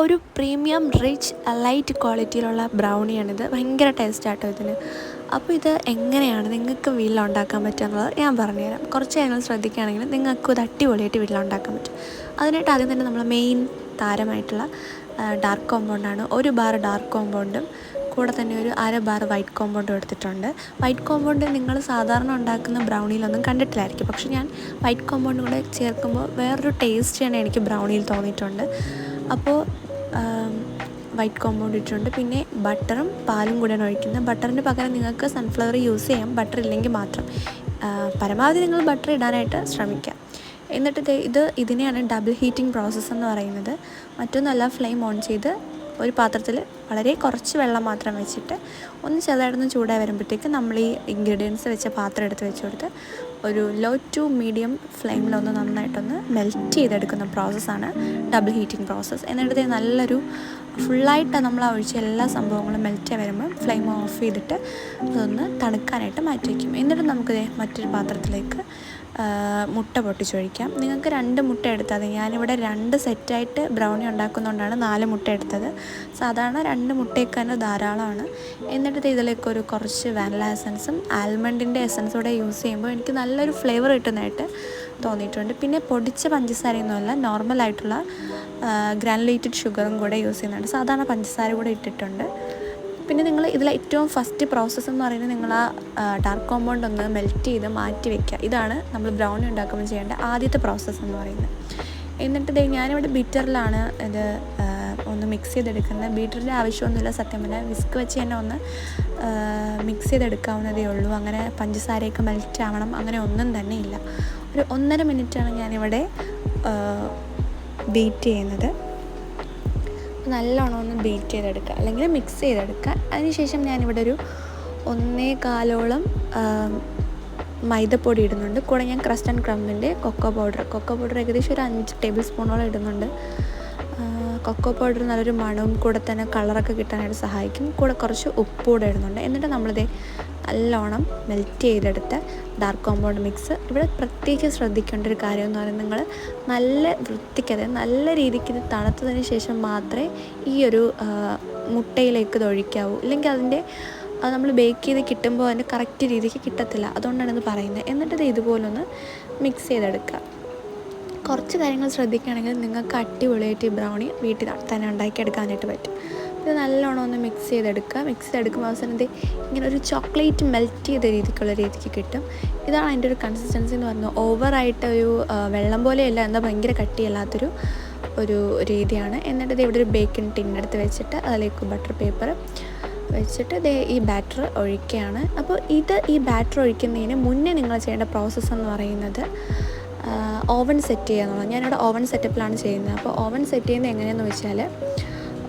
ഒരു premium rich light ക്വാളിറ്റിയിലുള്ള ബ്രൗണിയാണിത്. ഭയങ്കര ടേസ്റ്റ് ആട്ടോ ഇതിന്. അപ്പോൾ ഇത് എങ്ങനെയാണ് നിങ്ങൾക്ക് വീട്ടിൽ ഉണ്ടാക്കാൻ പറ്റുക എന്നുള്ളത് ഞാൻ പറഞ്ഞുതരാം. കുറച്ച് കാര്യങ്ങൾ ശ്രദ്ധിക്കുകയാണെങ്കിൽ നിങ്ങൾക്ക് ഇത് അടിപൊളിയായിട്ട് വീട്ടിൽ ഉണ്ടാക്കാൻ പറ്റും. അതിനായിട്ട് ആദ്യം തന്നെ നമ്മൾ മെയിൻ താരമായിട്ടുള്ള ഡാർക്ക് കോമ്പൗണ്ടാണ് ഒരു ബാർ ഡാർക്ക് കോമ്പൗണ്ടും കൂടെ തന്നെ ഒരു അര ബാർ വൈറ്റ് കോമ്പൗണ്ടും എടുത്തിട്ടുണ്ട്. വൈറ്റ് കോമ്പൗണ്ട് നിങ്ങൾ സാധാരണ ഉണ്ടാക്കുന്ന ബ്രൗണിയിലൊന്നും കണ്ടിട്ടില്ലായിരിക്കും. പക്ഷേ ഞാൻ വൈറ്റ് കോമ്പൗണ്ടും കൂടെ ചേർക്കുമ്പോൾ വേറൊരു ടേസ്റ്റ് തന്നെ എനിക്ക് ബ്രൗണിയിൽ തോന്നിയിട്ടുണ്ട്. അപ്പോൾ വൈറ്റ് കോമ്പൗണ്ട് ഇട്ടിട്ടുണ്ട്. പിന്നെ ബട്ടറും പാലും കൂടെയാണ് ഒഴിക്കുന്നത്. ബട്ടറിന് പകരം നിങ്ങൾക്ക് സൺഫ്ലവർ യൂസ് ചെയ്യാം. ബട്ടർ ഇല്ലെങ്കിൽ മാത്രം. പരമാവധി നിങ്ങൾ ബട്ടർ ഇടാനായിട്ട് ശ്രമിക്കുക എന്നിട്ട് ഇത് ഇതിനെയാണ് ഡബിൾ ഹീറ്റിംഗ് പ്രോസസ്സ് എന്ന് പറയുന്നത്. മറ്റൊന്നല്ല ഫ്ലെയിം ഓൺ ചെയ്ത് ഒരു പാത്രത്തിൽ വളരെ കുറച്ച് വെള്ളം മാത്രം വെച്ചിട്ട് ഒന്ന് ചെറുതായിട്ടൊന്ന് ചൂടായി വരുമ്പോഴത്തേക്ക് നമ്മൾ ഈ ഇൻഗ്രീഡിയൻസ് വെച്ച പാത്രം എടുത്ത് വെച്ച് കൊടുത്ത് ഒരു ലോ ടു മീഡിയം ഫ്ലെയിമിലൊന്ന് നന്നായിട്ടൊന്ന് മെൽറ്റ് ചെയ്തെടുക്കുന്ന പ്രോസസ്സാണ് ഡബിൾ ഹീറ്റിംഗ് പ്രോസസ്സ് എന്നിട്ട് നല്ലൊരു ഫുള്ളായിട്ട് നമ്മൾ ഒഴിച്ച എല്ലാ സംഭവങ്ങളും മെൽറ്റ് വരുമ്പോൾ ഫ്ലെയിം ഓഫ് ചെയ്തിട്ട് അതൊന്ന് തണുക്കാനായിട്ട് മാറ്റി വയ്ക്കും എന്നിട്ട് നമുക്ക് ദേ മറ്റൊരു പാത്രത്തിലേക്ക് മുട്ട പൊട്ടിച്ചൊഴിക്കാം. നിങ്ങൾക്ക് രണ്ട് മുട്ട എടുത്താൽ മതി. ഞാനിവിടെ രണ്ട് സെറ്റായിട്ട് ബ്രൗണി ഉണ്ടാക്കുന്നതുകൊണ്ടാണ് നാല് മുട്ട എടുത്തത്. സാധാരണ രണ്ട് മുട്ടയൊക്കെ തന്നെ ധാരാളമാണ്. എന്നിട്ട് ഇതിലേക്ക് ഒരു കുറച്ച് വാനില എസൻസും ആൽമണ്ടിന്റെ എസൻസും കൂടെ യൂസ് ചെയ്യുമ്പോൾ എനിക്ക് നല്ലൊരു ഫ്ലേവർ കിട്ടുന്നതായിട്ട് തോന്നിയിട്ടുണ്ട്. പിന്നെ പൊടിച്ച പഞ്ചസാരയൊന്നുമല്ല നോർമലായിട്ടുള്ള ഗ്രാനുലേറ്റഡ് ഷുഗറും കൂടെ യൂസ് ചെയ്യുന്നുണ്ട്. സാധാരണ പഞ്ചസാര കൂടെ ഇട്ടിട്ടുണ്ട്. പിന്നെ നിങ്ങൾ ഇതിൽ ഏറ്റവും ഫസ്റ്റ് പ്രോസസ്സ് എന്ന് പറയുന്നത് നിങ്ങൾ ആ ഡാർക്ക് കോമ്പൗണ്ട് ഒന്ന് മെൽറ്റ് ചെയ്ത് മാറ്റി വെക്കുക. ഇതാണ് നമ്മൾ ബ്രൗണി ഉണ്ടാക്കുമ്പോൾ ചെയ്യേണ്ട ആദ്യത്തെ പ്രോസസ്സ് എന്ന് പറയുന്നത്. എന്നിട്ട് ദേ ഞാനിവിടെ ബീറ്ററിലാണ് ഇത് ഒന്ന് മിക്സ് ചെയ്തെടുക്കുന്നത്. ബീറ്ററിന്റെ ആവശ്യമൊന്നുമില്ല സത്യം പറഞ്ഞാൽ വിസ്ക് വെച്ച് തന്നെ ഒന്ന് മിക്സ് ചെയ്തെടുക്കാവുന്നതേ ഉള്ളൂ. അങ്ങനെ പഞ്ചസാരയൊക്കെ മെൽറ്റ് ആവണം അങ്ങനെ ഒന്നും തന്നെ ഇല്ല. ഒരു ഒന്നര മിനിറ്റാണ് ഞാനിവിടെ ബീറ്റ് ചെയ്യുന്നത്. നല്ലോണം ഒന്ന് ബീറ്റ് ചെയ്തെടുക്കുക അല്ലെങ്കിൽ മിക്സ് ചെയ്തെടുക്കുക. അതിനുശേഷം ഞാനിവിടെ ഒരു ഒന്നേ കാലോളം മൈദപ്പൊടി ഇടുന്നുണ്ട്. കൂടെ ഞാൻ ക്രസ്റ്റ് ആൻഡ് ക്രമ്പിന്റെ കൊക്കോ പൗഡർ കൊക്കോ പൗഡർ ഏകദേശം ഒരു അഞ്ച് ടേബിൾ സ്പൂണോളം ഇടുന്നുണ്ട്. കൊക്കോ പൗഡർ നല്ലൊരു മണവും കൂടെ തന്നെ കളറൊക്കെ കിട്ടാനായിട്ട് സഹായിക്കും. കൂടെ കുറച്ച് ഉപ്പ് കൂടെ ഇടുന്നുണ്ട്. എന്നിട്ട് നമ്മളിത് നല്ലോണം മെൽറ്റ് ചെയ്തെടുത്ത ഡാർക്ക് കോമ്പൗണ്ട് മിക്സ് ഇവിടെ പ്രത്യേകിച്ച് ശ്രദ്ധിക്കേണ്ട ഒരു കാര്യം എന്ന് പറയുന്നത് നിങ്ങൾ നല്ല വൃത്തിക്ക് അതായത് നല്ല രീതിക്ക് ഇത് തണുത്തതിന് ശേഷം മാത്രമേ ഈ ഒരു മുട്ടയിലേക്ക് ഇത് ഒഴിക്കാവൂ. ഇല്ലെങ്കിൽ അതിന്റെ അത് നമ്മൾ ബേക്ക് ചെയ്ത് കിട്ടുമ്പോൾ അതിന്റെ കറക്റ്റ് രീതിക്ക് കിട്ടത്തില്ല. അതുകൊണ്ടാണ് ഇത് പറയുന്നത്. എന്നിട്ടത് ഇത് ഇതുപോലൊന്ന് മിക്സ് ചെയ്തെടുക്കുക കുറച്ച് കാര്യങ്ങൾ ശ്രദ്ധിക്കുകയാണെങ്കിൽ നിങ്ങൾക്ക് അടിപൊളിയായിട്ട് ഈ ബ്രൗണി വീട്ടിൽ തന്നെ ഉണ്ടാക്കിയെടുക്കാനായിട്ട് പറ്റും. ഇത് നല്ലോണം ഒന്ന് മിക്സ് ചെയ്തെടുക്കുക. മിക്സ് ചെയ്തെടുക്കുമ്പോൾ അവസാനം ഇത് ഇങ്ങനെ ഒരു ചോക്ലേറ്റ് മെൽറ്റ് ചെയ്ത രീതിക്കുള്ള രീതിക്ക് കിട്ടും. ഇതാണ് അതിന്റെ ഒരു കൺസിസ്റ്റൻസി എന്ന് പറഞ്ഞാൽ ഓവറായിട്ട് ഒരു വെള്ളം പോലെയല്ല എന്താ ഭയങ്കര കട്ടിയല്ലാത്തൊരു ഒരു രീതിയാണ്. എന്നിട്ട് ഇത് ഇവിടെ ഒരു ബേക്കിംഗ് ടിന്നെടുത്ത് വെച്ചിട്ട് അതിലേക്ക് ബട്ടർ പേപ്പർ വെച്ചിട്ട് ദേ ഈ ബാറ്റർ ഒഴിക്കുകയാണ്. അപ്പോൾ ഇത് ഈ ബാറ്റർ ഒഴിക്കുന്നതിന് മുന്നേ നിങ്ങൾ ചെയ്യേണ്ട പ്രോസസ്സ് എന്ന് പറയുന്നത് ഓവൻ സെറ്റ് ചെയ്യുക എന്നുള്ളത് ഞാനിവിടെ ഓവൻ സെറ്റപ്പിലാണ് ചെയ്യുന്നത്. അപ്പോൾ ഓവൻ സെറ്റ് ചെയ്യുന്നത് എങ്ങനെയാണെന്ന് വെച്ചാൽ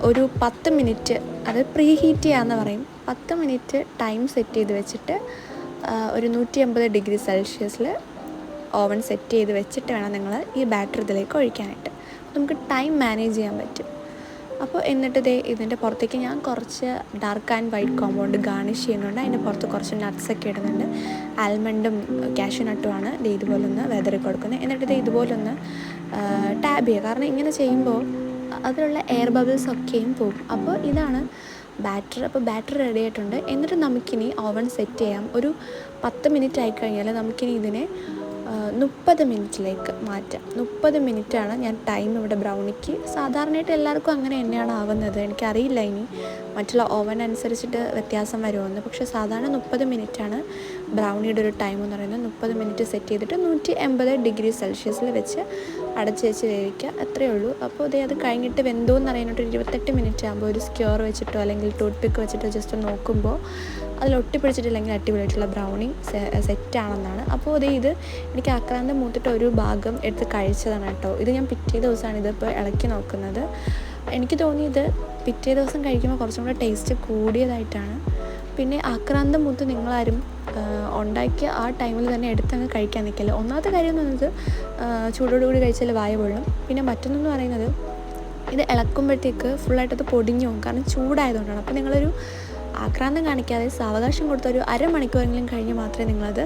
ഒരു പത്ത് മിനിറ്റ് അത് പ്രീ ഹീറ്റ് ചെയ്യാമെന്ന് പറയും. പത്ത് മിനിറ്റ് ടൈം സെറ്റ് ചെയ്ത് വെച്ചിട്ട് ഒരു നൂറ്റി അമ്പത് ഡിഗ്രി സെൽഷ്യസിൽ ഓവൻ സെറ്റ് ചെയ്ത് വെച്ചിട്ട് വേണം നിങ്ങൾ ഈ ബാറ്റർ ഇതിലേക്ക് ഒഴിക്കാനായിട്ട്. നമുക്ക് ടൈം മാനേജ് ചെയ്യാൻ പറ്റും. അപ്പോൾ എന്നിട്ട് ദേ ഇതിന്റെ പുറത്തേക്ക് ഞാൻ കുറച്ച് dark and white compound garnish ചെയ്യുന്നുണ്ട്. അതിന്റെ പുറത്ത് കുറച്ച് നട്ട്സൊക്കെ ഇടുന്നുണ്ട്. ആൽമണ്ടും കാഷ്യൂ നട്ടുമാണ് ഇത് ഇതുപോലൊന്ന് വെതറി കൊടുക്കുന്നത്. എന്നിട്ട് ഇത് ഇതുപോലൊന്ന് ടാബ് ചെയ്യുക. കാരണം ഇങ്ങനെ ചെയ്യുമ്പോൾ അതിലുള്ള എയർ ബബിൾസ് ഒക്കെയും പോകും. അപ്പോൾ ഇതാണ് ബാറ്റർ അപ്പോൾ ബാറ്റർ റെഡി ആയിട്ടുണ്ട്. എന്നിട്ട് നമുക്കിനി ഓവൻ സെറ്റ് ചെയ്യാം. ഒരു പത്ത് മിനിറ്റ് ആയി ആയിക്കഴിഞ്ഞാൽ നമുക്കിനി ഇതിനെ മുപ്പത് മിനിറ്റിലേക്ക് മാറ്റാം. മുപ്പത് മിനിറ്റാണ് ഞാൻ ടൈം ഇവിടെ ബ്രൗണിക്ക്. സാധാരണയായിട്ട് എല്ലാവർക്കും അങ്ങനെ തന്നെയാണ് ആവുന്നത്. എനിക്കറിയില്ല ഇനി മറ്റുള്ള ഓവൻ അനുസരിച്ചിട്ട് വ്യത്യാസം വരുമെന്ന്. പക്ഷെ സാധാരണ മുപ്പത് മിനിറ്റാണ് ബ്രൗണിയുടെ ഒരു ടൈം എന്ന് പറയുന്നത്. മുപ്പത് മിനിറ്റ് സെറ്റ് ചെയ്തിട്ട് നൂറ്റി എൺപത് ഡിഗ്രി സെൽഷ്യസിൽ വെച്ച് അടച്ച് വെച്ച് വേവിക്കുക. അത്രയേ ഉള്ളൂ. അപ്പോൾ ഇതേ അത് കഴിഞ്ഞിട്ട് വെന്തോ എന്ന് അറിയാനായിട്ട് ഒരു ഇരുപത്തെട്ട് മിനിറ്റ് ആകുമ്പോൾ ഒരു സ്ക്യൂർ വെച്ചിട്ടോ അല്ലെങ്കിൽ ടൂത്ത് പിക്ക് വെച്ചിട്ടോ ജസ്റ്റ് നോക്കുമ്പോൾ അതിൽ ഒട്ടിപ്പിടിച്ചിട്ടില്ലെങ്കിൽ അടിപൊളിയായിട്ടുള്ള ബ്രൗണി സെറ്റാണെന്നാണ് അപ്പോൾ അതേ ഇത് എനിക്ക് ആക്രാന്തം മൂത്തിട്ട് ഒരു ഭാഗം എടുത്ത് കഴിച്ചതാണ് കേട്ടോ. ഇത് ഞാൻ പിറ്റേ ദിവസമാണ് ഇതിപ്പോൾ ഇളക്കി നോക്കുന്നത്. എനിക്ക് തോന്നിയത് പിറ്റേ ദിവസം കഴിക്കുമ്പോൾ കുറച്ചും കൂടെ ടേസ്റ്റ് കൂടിയതായിട്ടാണ്. പിന്നെ ആക്രാന്തം മൂത്ത് നിങ്ങളാരും ഉണ്ടാക്കി ഉണ്ടാക്കിയ ആ ടൈമിൽ തന്നെ എടുത്തങ്ങ് കഴിക്കാൻ നിൽക്കില്ല? ഒന്നാമത്തെ കാര്യം എന്ന് പറയുന്നത് ആ, ചൂടോടുകൂടി കഴിച്ചാൽ വായ പൊള്ളും. പിന്നെ മറ്റൊന്നെന്ന് പറയുന്നത് ഇത് ഇളക്കുമ്പോഴത്തേക്ക് ഫുള്ളായിട്ടത് പൊടിഞ്ഞു പോകും. കാരണം ചൂടായതുകൊണ്ടാണ്. അപ്പോൾ നിങ്ങളൊരു ആക്രാന്തം കാണിക്കാതെ സാവകാശം കൊടുത്ത ഒരു അരമണിക്കൂറെങ്കിലും കഴിഞ്ഞ് മാത്രമേ നിങ്ങളത്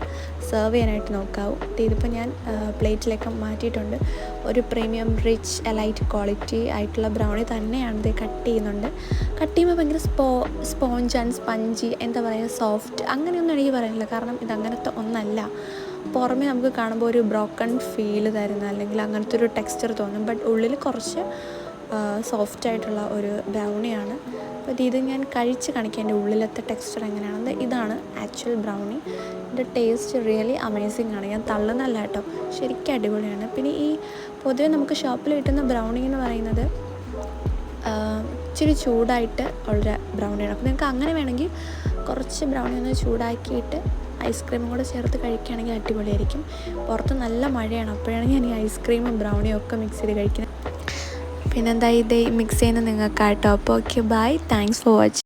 സെർവ് ചെയ്യാനായിട്ട് നോക്കാവൂ. ഇതിപ്പോൾ ഞാൻ പ്ലേറ്റിലേക്ക് മാറ്റിയിട്ടുണ്ട്. ഒരു പ്രീമിയം റിച്ച് എലൈറ്റ് ക്വാളിറ്റി ആയിട്ടുള്ള ബ്രൗണി തന്നെയാണ് ഇത് കട്ട് ചെയ്യുന്നുണ്ട്. കട്ട് ചെയ്യുമ്പോൾ ഭയങ്കര സ്പോ സ്പോഞ്ച് ആൻഡ് സ്പഞ്ചി എന്താ പറയുക സോഫ്റ്റ് അങ്ങനെയൊന്നും എനിക്ക് പറയാനില്ല. കാരണം ഇതങ്ങനത്തെ ഒന്നല്ല. പുറമേ നമുക്ക് കാണുമ്പോൾ ഒരു ബ്രോക്കൺ ഫീൽ തരുന്ന അല്ലെങ്കിൽ അങ്ങനത്തെ ഒരു ടെക്സ്ചർ തോന്നും. ബട്ട് ഉള്ളിൽ കുറച്ച് സോഫ്റ്റ് ആയിട്ടുള്ള ഒരു ബ്രൗണിയാണ് അപ്പോൾ ഇത് ഞാൻ കഴിച്ച് കാണിക്കാം. എന്റെ ഉള്ളിലത്തെ ടെക്സ്ചർ എങ്ങനെയാണെന്ന്. ഇതാണ് ആക്ച്വൽ ബ്രൗണി ഇതിന്റെ ടേസ്റ്റ് റിയലി അമേസിങ് ആണ്. ഞാൻ തള്ളുന്നല്ല കേട്ടോ. ശരിക്കും അടിപൊളിയാണ്. പിന്നെ ഈ പൊതുവെ നമുക്ക് ഷോപ്പിൽ കിട്ടുന്ന ബ്രൗണി എന്ന് പറയുന്നത് ഇച്ചിരി ചൂടായിട്ട് ഉള്ള ബ്രൗണിയാണ് അപ്പോൾ നിങ്ങൾക്ക് അങ്ങനെ വേണമെങ്കിൽ കുറച്ച് ബ്രൗണി ഒന്ന് ചൂടാക്കിയിട്ട് ഐസ്ക്രീമും കൂടെ ചേർത്ത് കഴിക്കുകയാണെങ്കിൽ അടിപൊളിയായിരിക്കും. പുറത്ത് നല്ല മഴയാണ്. അപ്പോഴാണ് ഞാൻ ഈ ഐസ്ക്രീമും ബ്രൗണിയും ഒക്കെ മിക്സ് ചെയ്ത് കഴിക്കുന്നത്. പിന്നെന്താ ഇത് മിക്സ് ചെയ്യുന്നത് നിങ്ങൾക്കാട്ടോ. അപ്പോൾ okay bye thanks for watching